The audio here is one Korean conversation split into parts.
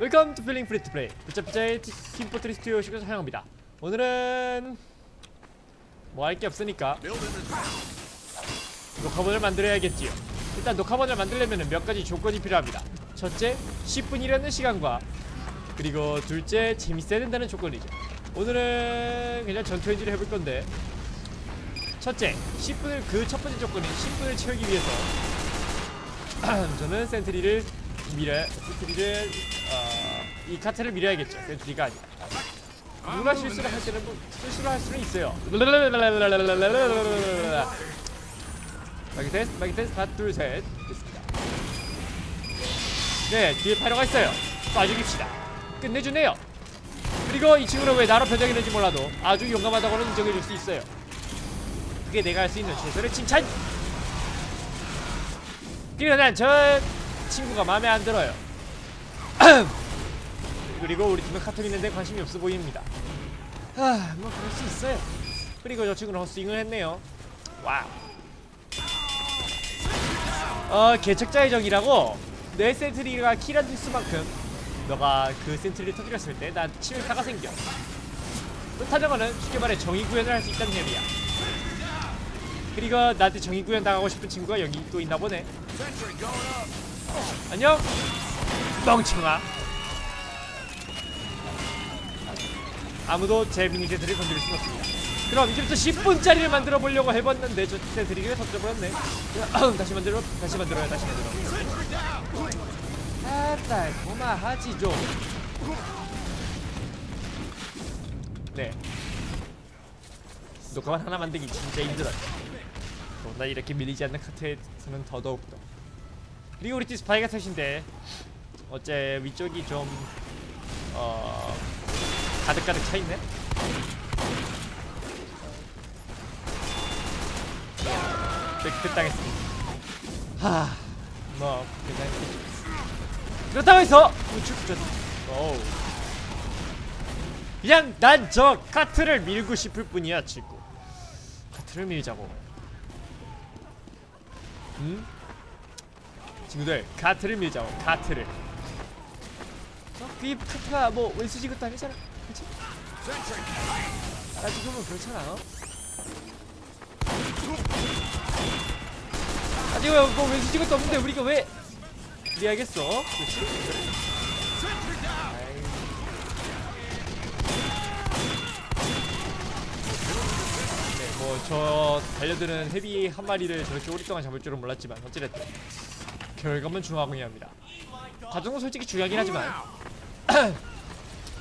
웰컴 투 필링 프리 투 플레이 부자부자의 팀 포트리스 튜오식을 사용합니다. 오늘은 뭐 할 게 없으니까 녹화본을 만들어야겠지요. 일단 녹화본을 만들려면 몇 가지 조건이 필요합니다. 첫째 10분이라는 시간과 그리고 둘째 재밌어야 된다는 조건이죠. 오늘은 그냥 전투 엔진을 해볼 건데. 첫째 10분을 그 첫 번째 조건인 10분을 채우기 위해서 저는 센트리를 밀어 센트리를 어, 이 카트를 밀어야겠죠. 센트리가 아니라. 누가 실수를 할 때는 뭐 실수를 할 수는 있어요. 마기 테스트 마기 테스트 하나 둘 셋. 됐습니다. 네 뒤에 파이러가 있어요. 쏴 죽입시다. 끝내주네요. 그리고 이 친구는 왜 나로 표정이는지 몰라도 아주 용감하다고는 인정해줄 수 있어요. 그게 내가 할 수 있는 최선의 칭찬! 그리고 난저 친구가 마음에 안 들어요. 그리고 우리 팀은 카톡 있는데 관심이 없어 보입니다. 아 뭐 그럴 수 있어요. 그리고 저 친구는 헛스윙을 했네요. 와우. 어 개척자의 적이라고 내 센트리가 키라는 수만큼 너가 그 센트리를 터뜨렸을 때 난 치명타가 생겨. 뜻하는 거는 쉽게 말해 정의 구현을 할 수 있다는 의미야. 그리고 나한테 정의 구현 당하고 싶은 친구가 여기 또 있나 보네 안녕. 멍청아. 아무도 제 미니 세트를 건드릴 순 없습니다. 그럼 이제부터 10분짜리를 만들어 보려고 해봤는데 저 세트리가 터져버렸네. 다시 만들어 다시 만들어요 다시 만들어. 아따 고마하지 좀네. 녹화만 하나 만들기 진짜 힘들어요 나 이렇게 밀리지 않는 카트에서는 더더욱더. 그 팀 스파이가 셋인데 어째 위쪽이 좀 어... 가득가득 차있네? 백 당했습니다. 하뭐 괜찮겠죠 그렇다고 해서 우측 전. 오 그냥 난 저 카트를 밀고 싶을 뿐이야 친구. 카트를 밀자고. 응? 친구들 카트를 밀자고 카트를 어? 그게 카트가 뭐 왼수지 것도 아니잖아 그치? 따지고 보면 그렇잖아 어? 아니 왜뭐 왼수지 것도 없는데 우리가 왜 이해하겠어? 그렇지? 아이. 네, 뭐저 달려드는 헤비 한 마리를 저렇게 오랫동안 잡을 줄은 몰랐지만 어찌됐든 결과만 중요하군요 합니다. 과정은 솔직히 중요하긴 하지만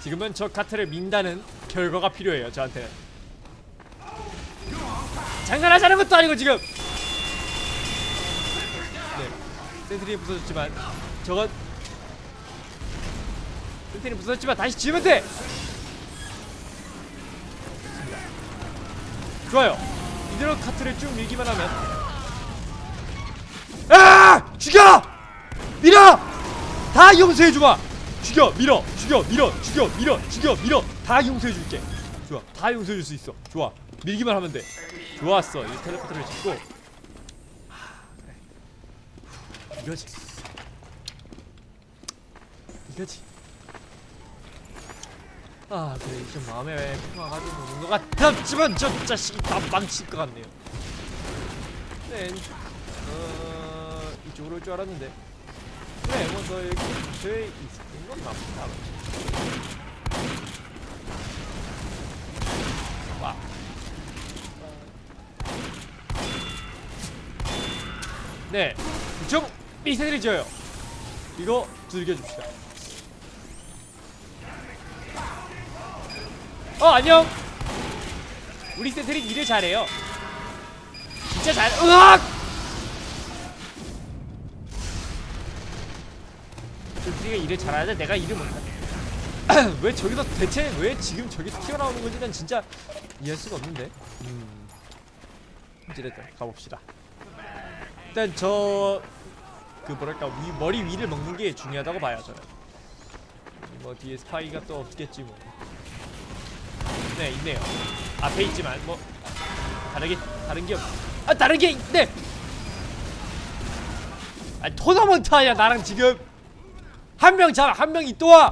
지금은 저 카트를 민다는 결과가 필요해요 저한테는. 장난하자는 것도 아니고 지금. 네, 센트리 부서졌지만 저건 센트리 부서졌지만 다시 지으면 돼. 좋아요. 이대로 카트를 쭉 밀기만 하면 아! 죽여! 밀어! 다 용서해 주마. 죽여, 밀어, 죽여, 밀어, 죽여, 밀어, 죽여, 밀어. 다 용서해 줄게. 좋아. 다 용서해 줄 수 있어. 좋아. 밀기만 하면 돼. 좋았어. 이 텔레포트를 짓고 하, 그래. 이거지. 이거지. 아 그래 좀 마음에 평화가 좀 오는 것 같았지만 저 자식이 다 망칠 것 같네요 네 어... 이쪽으로 올 줄 알았는데. 그래 뭐너 여기 근처에 있는 건 나쁘다. 와. 네, 좀 미세들이 져요. 이거 즐겨줍시다. 어 안녕. 우리 세트리 일을 잘해요. 진짜 잘 으악 세트리가 일을 잘하는데 내가 일을 못하네 왜 저기서 대체 왜 지금 저기서 튀어나오는 건지 난 진짜 이해할 수가 없는데. 음. 어찌됐든 가봅시다. 일단 저 그 뭐랄까 위, 머리 위를 먹는 게 중요하다고 봐요 저는. 뭐 뒤에 스파이가 또 없겠지 뭐. 네 있네요. 앞에 있지만 뭐 다르게 다른 게 없... 아 다른 게 있네! 아 토너먼트 아니야 나랑 지금 한 명 잡아 한 명이 또 와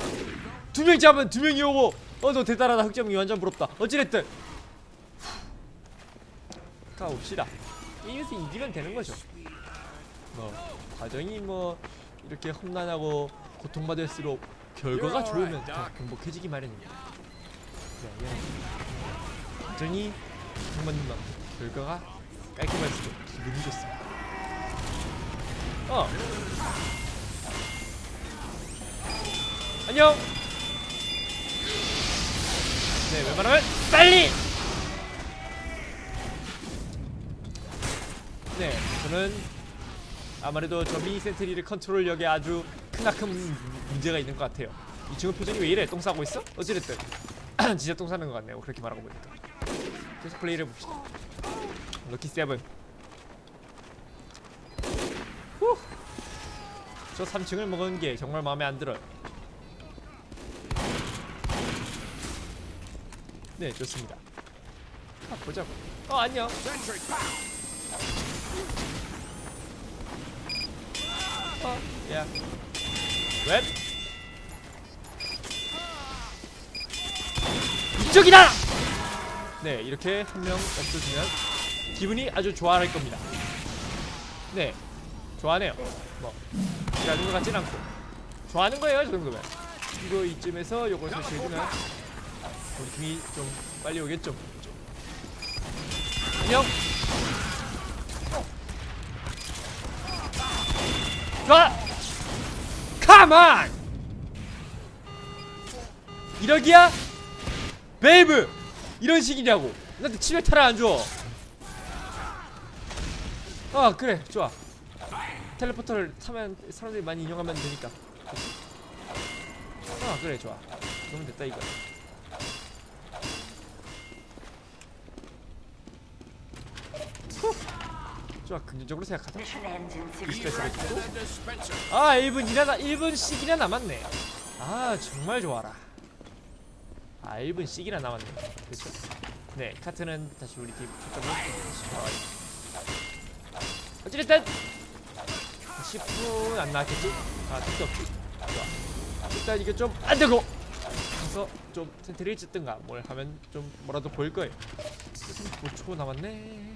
두 명 잡으면 두 명이 오고. 어 너 대단하다. 흑점이 완전 부럽다. 어찌됐든. 가봅시다. 게임에서 이기면 되는 거죠. 뭐 과정이 뭐 이렇게 험난하고 고통받을수록 결과가 좋으면 더 행복해지기 마련입니다. 네, 예. 과정이 고통받는 만큼 결과가 깔끔할수록 기분이 좋습니다. 어 안녕. 네 웬만하면 빨리. 네 저는 아무래도 저 미니 센트리를 컨트롤력에 아주 크나큰 문제가 있는 것 같아요. 이 친구 표정이 왜 이래? 똥 싸고 있어? 어찌됐든. 진짜 똥 싸는 것 같네요. 그렇게 말하고 보니까. 계속 플레이를 해봅시다. 럭키 세븐. 후. 저 3층을 먹은 게 정말 마음에 안 들어요 네 좋습니다 아 보자고 어 안녕 어, 야. 웹. 이쪽이다! 네, 이렇게 한 명 없어지면 기분이 아주 좋아할 겁니다. 네, 좋아하네요. 뭐, 싫어하는 것 같진 않고. 좋아하는 거예요, 저 정도면. 이거 이쯤에서 요걸 설치해주면 우리 팀이 좀 빨리 오겠죠. 안녕! 좋아! 가만! 이러기야? 베이브! 이런 식이냐고 나한테 치명타를 안 줘. 아 그래 좋아. 텔레포터를 타면 사람들이 많이 이용하면 되니까. 아 그래 좋아. 그러면 됐다 이거. 좋아 긍정적으로 생각하자. 익스프레스가 있고 아 1분이나 1분씩이나 남았네. 아 정말 좋아라. 아 1분씩이나 남았네. 그렇죠? 네 카트는 다시 우리 팀 초점을 어찌됐든 10분 안 나왔겠지? 아 택도 없지 좋아. 일단 이게 좀 안되고 가서 좀 센트리를 찢든가 뭘 하면 좀 뭐라도 보일 거예요. 5초 남았네 네,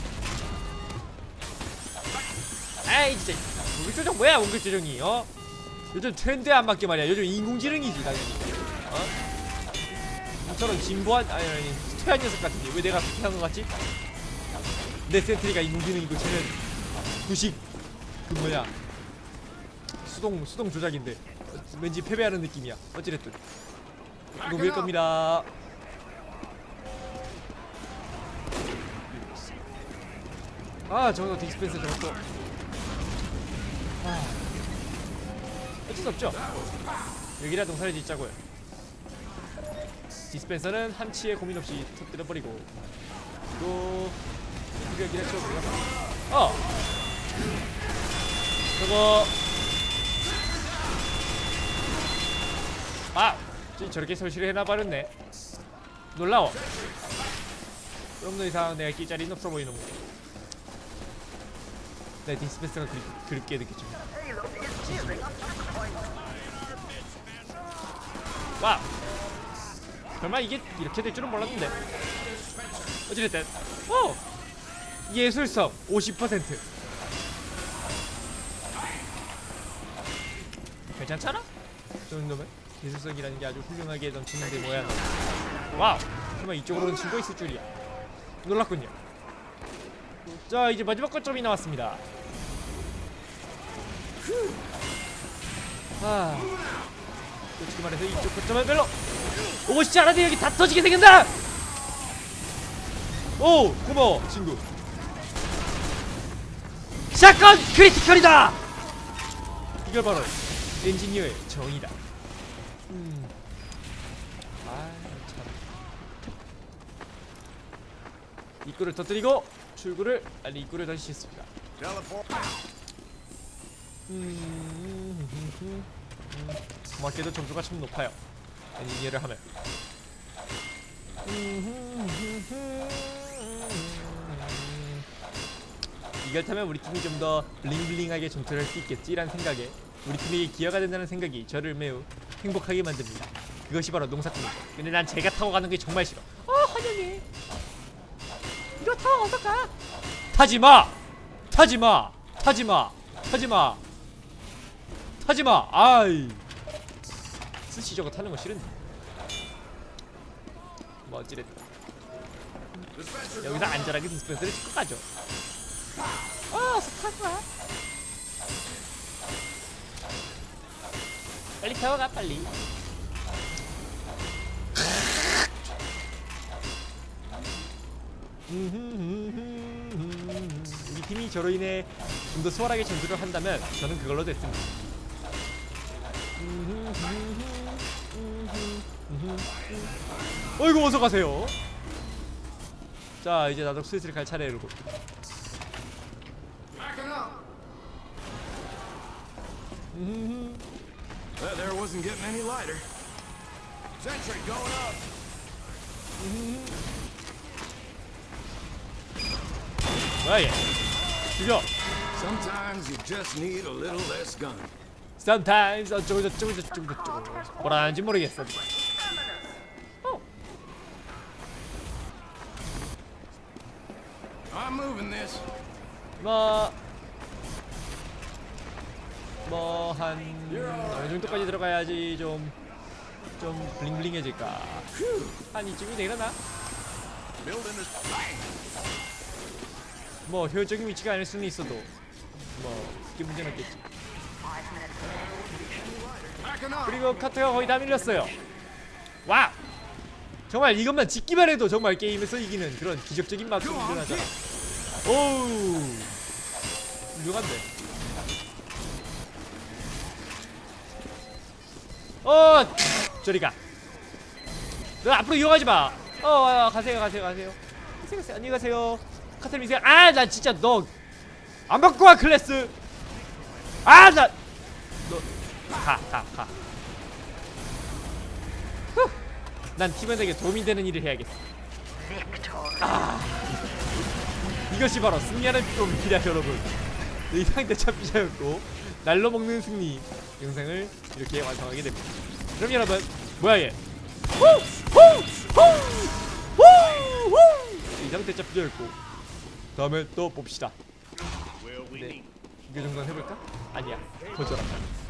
아이 진짜. 원글 조정 뭐야 원글 조정이 어? 요즘 트렌드에 안 맞게 말이야. 요즘 인공지능이지 당연히. 어? 저런 진보한 아니 아니 퇴한 녀석 같은데. 왜 내가 그렇게 한것 같지? 내 센트리가 인공지능이고 쟤는 구식 그 뭐야? 수동 수동 조작인데. 왠지 패배하는 느낌이야. 어찌됐든. 이거 밀 겁니다. 아 저거 디스펜서 저것도 아, 어쩔 수 없죠? 여기라도 살이 짓자고요. 디스펜서는 한치의 고민 없이 터뜨려버리고. 또 여기라 쳐 우리가 어! 저거. 아! 저- 저렇게 설치를 해놔버렸네. 놀라워. 그럼 더 이상 내가 낄 자리는 없어 보이는 거 네, 디스펜서가 그리, 그립 게 느껴집니다. 와! 설마 이게 이렇게 될 줄은 몰랐는데. 어찌됐든, 오! 예술성 50%. 괜찮잖아? 저 정도면 예술성이라는 게 아주 훌륭하게 넘치는데 뭐야? 너. 와우! 설마 이쪽으로는 친구 있을 줄이야. 놀랐군요. 자 이제 마지막 거점이 나왔습니다. 아, 솔직히 말해서 이쪽 거점은 별로 오고 싶지 않은데 여기 다 터지게 생긴다. 오 고마워 친구. 샷건 크리티컬이다. 이걸 바로 엔지니어의 정의다. 음. 아 참. 입구를 터뜨리고 출구를 아니 입구를 다시. Teleport. 음. 고맙게도 점수가 참 높아요. 엔지니어를 하면. 이걸 타면 우리 팀이 좀 더 블링블링하게 전투를 할 수 있겠지라는 생각에 우리 팀이 기여가 된다는 생각이 저를 매우 행복하게 만듭니다. 그것이 바로 농사꾼이죠. 근데 난 제가 타고 가는 게 정말 싫어. 어, 환영해. 이거 타고 어떡하? 타지 마. 타지 마. 타지 마. 타지 마. 타지 마. 아이. 스시 저거 타는 거 싫은데. 뭐 어찌됐든 여기서 안전하게 디스펜서를 찍고 가죠. 어, 스타가. 빨리 태워가 빨리. 우리 팀이 저로 인해 좀 더 수월하게 전투를 한다면 저는 그걸로 됐습니다. 어이구 어서 가세요. 자 이제 나도 슬슬 갈 차례를 고. That 야 얘? 죽여. Sometimes you just need a little less gun. Sometimes 어쩌고 저쩌고 저쩌고 저쩌고 뭐라는지 모르겠어. I'm moving this. 뭐. 뭐한 어느 정도까지 들어가야지 좀 좀 블링블링해질까? 한 이쯤이 되려나? 뭐 효율적인 위치가 아닐 수는 있어도 뭐 그게 문제는 없겠지. 그리고 카트가 거의 다 밀렸어요. 와! 정말 이것만 짓기만 해도 정말 게임에서 이기는 그런 기적적인 맛이 일어나잖아. 오우! 훌륭한데. 어! 저리 가. 너 앞으로 이용하지 마. 어, 어, 가세요, 가세요, 가세요. 가세요, 가세요. 안녕히 가세요. 카트 미세요. 아, 나 진짜 너 안 바꿔 와 클래스. 아, 나 가, 가, 가. 후! 난 팀원에게 도움이 되는 일을 해야겠어. 아, 이것이 바로 승리하는 비법입니다, 여러분. 이 상대 참피자였고 날로 먹는 승리 영상을 이렇게 완성하게 됩니다. 그럼 여러분, 뭐야 얘? 후! 후! 후! 후! 후! 이 상태 참피자였고 다음에 또 봅시다. 네. 이거 정도 해볼까? 아니야, 거절한다.